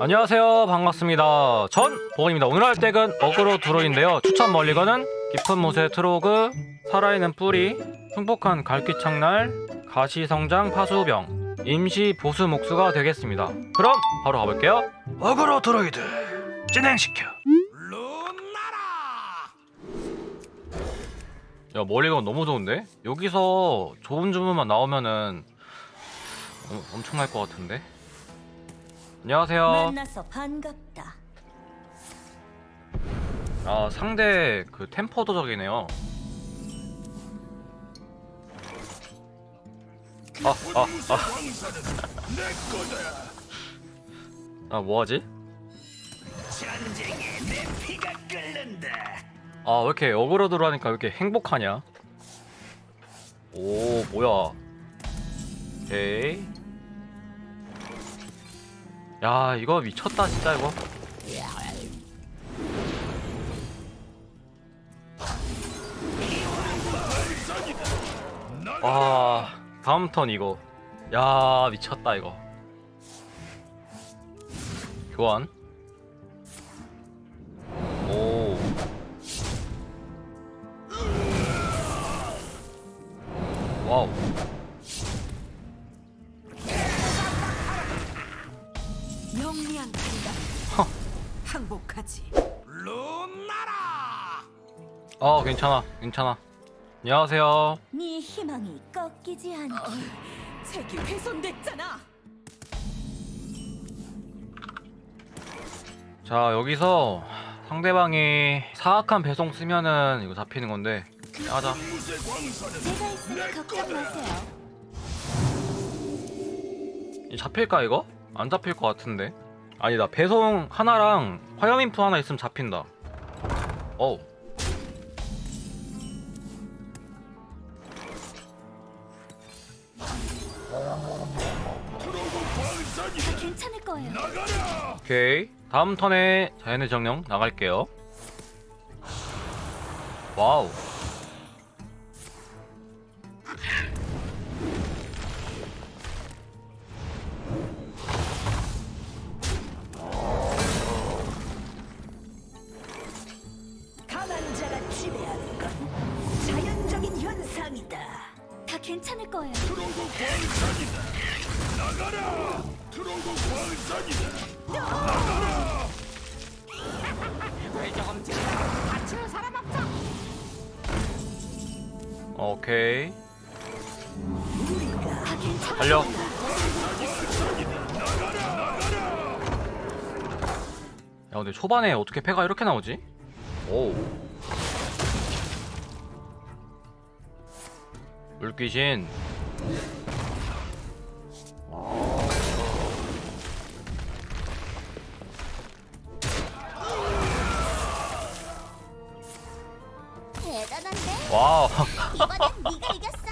안녕하세요. 반갑습니다. 전 보건입니다. 오늘 할 덱은 어그로 드로인데요. 추천 멀리건은 깊은 못의 트로그 살아있는 뿌리 흉폭한 갈퀴창날 가시성장 파수병 임시 보스 목수가 되겠습니다. 그럼 바로 가볼게요. 어그로 드로이드 진행시켜. 야 멀리건 너무 좋은데? 여기서 좋은 주문만 나오면은 어, 엄청날 것 같은데 안녕하세요 만나서 반갑다. 아 상대 그 템포도적이네요. 아 아 아 아, 뭐하지? 아왜 이렇게 어그로드로 하니까 왜 이렇게 행복하냐? 오 뭐야? 오케이. 야 이거 미쳤다 진짜 이거. 와 다음 턴 이거. 야 미쳤다 이거. 교환. 오. 와우 영리한. 허. 항복하지. 어 괜찮아 괜찮아 안녕하세요 네 희망이 꺾이지 않게. 색이 훼손됐잖아. 자 여기서 상대방이 사악한 배송 쓰면은 이거 잡히는 건데 하자 제가 있으니 걱정 마세요. 이 잡힐까 이거? 안 잡힐 것 같은데? 아니다 배송 하나랑 화염인프 하나 있으면 잡힌다. 어우. 다 괜찮을 거예요. 오케이. 다음 턴에 자연의 정령 나갈게요. 와우 오케이. 다 괜찮을 달려. 야 근데 초반에 어떻게 패가 이렇게 나오지? 오 물귀신 와우 이번엔 네가 이겼어.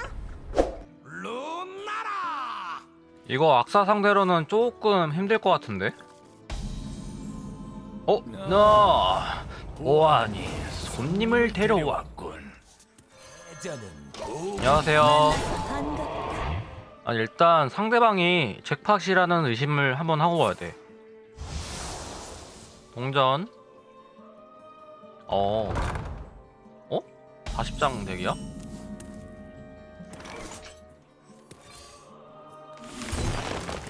이거 악사 상대로는 조금 힘들 것 같은데? 어? 나 보아니 손님을 데려왔군 안녕하세요. 아니 일단 상대방이 잭팟이라는 의심을 한번 하고 와야 돼 동전 어 어? 40장 덱이야?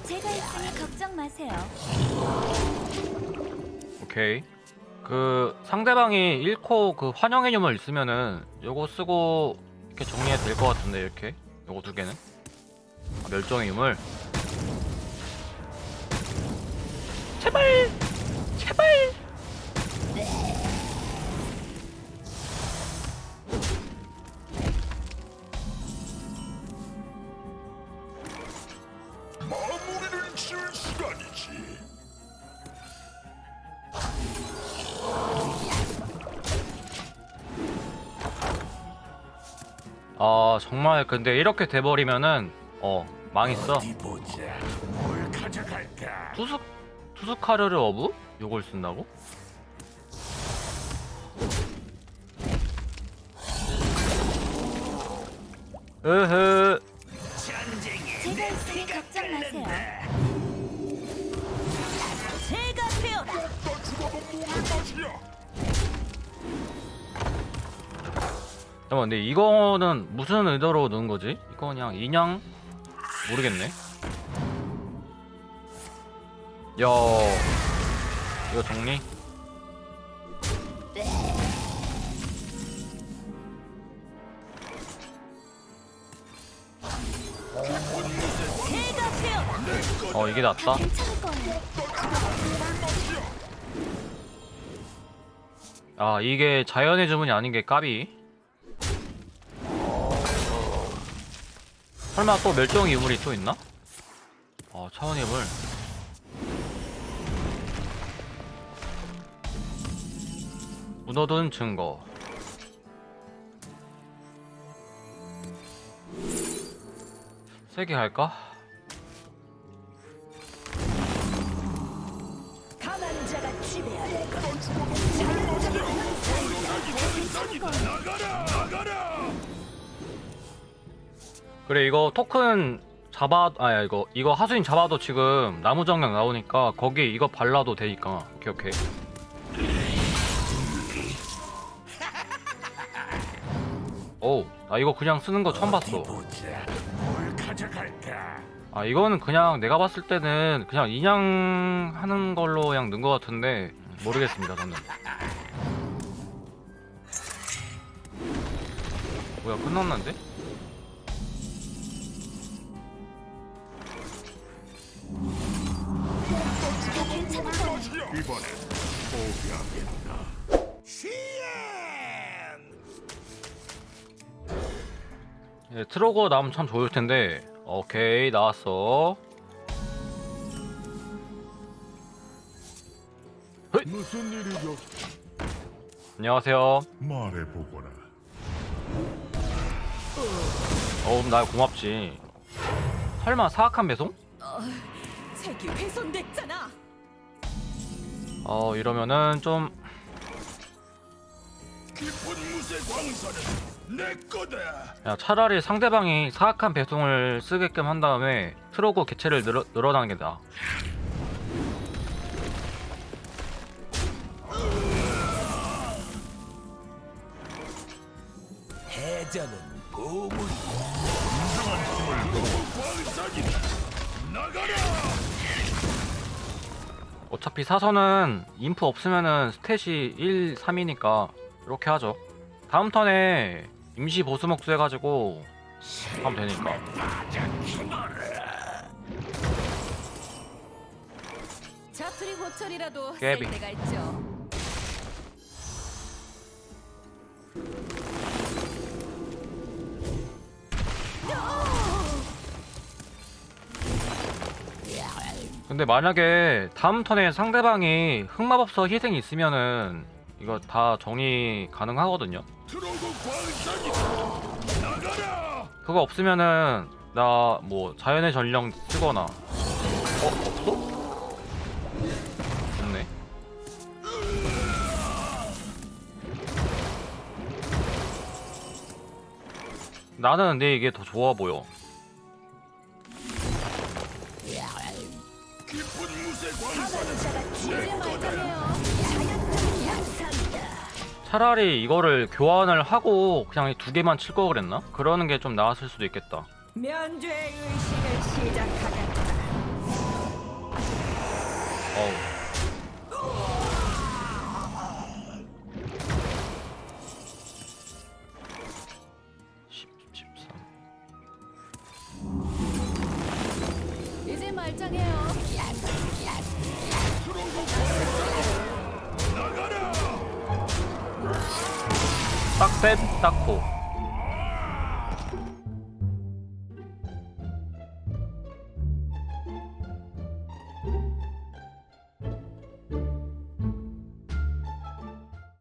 제가 있으니 걱정 마세요. 오케이. 그 상대방이 1코 그 환영의 유물 있으면은 요거 쓰고 이렇게 정리해도 될 것 같은데 이렇게. 요거 두 개는. 아, 멸종의 유물. 제발! 제발! 마 아 정말 근데 이렇게 돼버리면은 어 망했어 보자. 뭘 가져갈까? 투스 투스카르르 어브? 요걸 쓴다고? 으흐 제가 있으니 걱정 마세요. 잠깐만 근데 이거는 무슨 의도로 넣은 거지? 이거 그냥 인양 모르겠네 야 이거 정리? 어 이게 낫다. 아 이게 자연의 주문이 아닌 게 까비 설마 또 멸종 유물이 또 있나? 아 차원의 물 무너둔 증거 할까? 것. 자연적인 현상이다. 나가라 나가라 그래 이거 토큰 잡아 아야 이거 이거 하수인 잡아도 지금 나무 정령 나오니까 거기 이거 발라도 되니까. 오케이 오케이. 오나 이거 그냥 쓰는 거 처음 봤어. 아 이거는 그냥 내가 봤을 때는 그냥 인양 하는 걸로 그냥 넣은 거 같은데 모르겠습니다 저는. 뭐야 끝났는데? 이번엔 포기하겠다. 시엔! 예, 트로거 나오면 참 좋을 텐데. 오케이 나왔어. 무슨 일이죠? 안녕하세요. 말해보거라. 어우 나 고맙지. 설마 사악한 배송? 책이 훼손됐잖아. 어 이러면은 좀 야, 차라리 상대방이 사악한 배송을 쓰게끔 한 다음에 트로거 개체를 늘어, 늘어나는 게 나아 해자는 인정한 힘을 나가라 어차피 사선은 인프 없으면은 스탯이 1, 3이니까 이렇게 하죠 다음 턴에 임시 보수 목수 해가지고 하면 되니까 자투리 호철이라도 깨비. 쓸 때가 있죠. 근데 만약에 다음 턴에 상대방이 흑마법서 희생이 있으면은 이거 다 정리 가능하거든요 그거 없으면은 나 뭐 자연의 전령 쓰거나 어? 없어? 없네 나는 근데 이게 더 좋아 보여 깊은 무쇠 광선은. 차라리 이거를 교환을 하고 그냥 두 개만 칠 거 그랬나? 그러는 게 좀 나았을 수도 있겠다 면죄 의식을 시작하겠다. 어우 딱고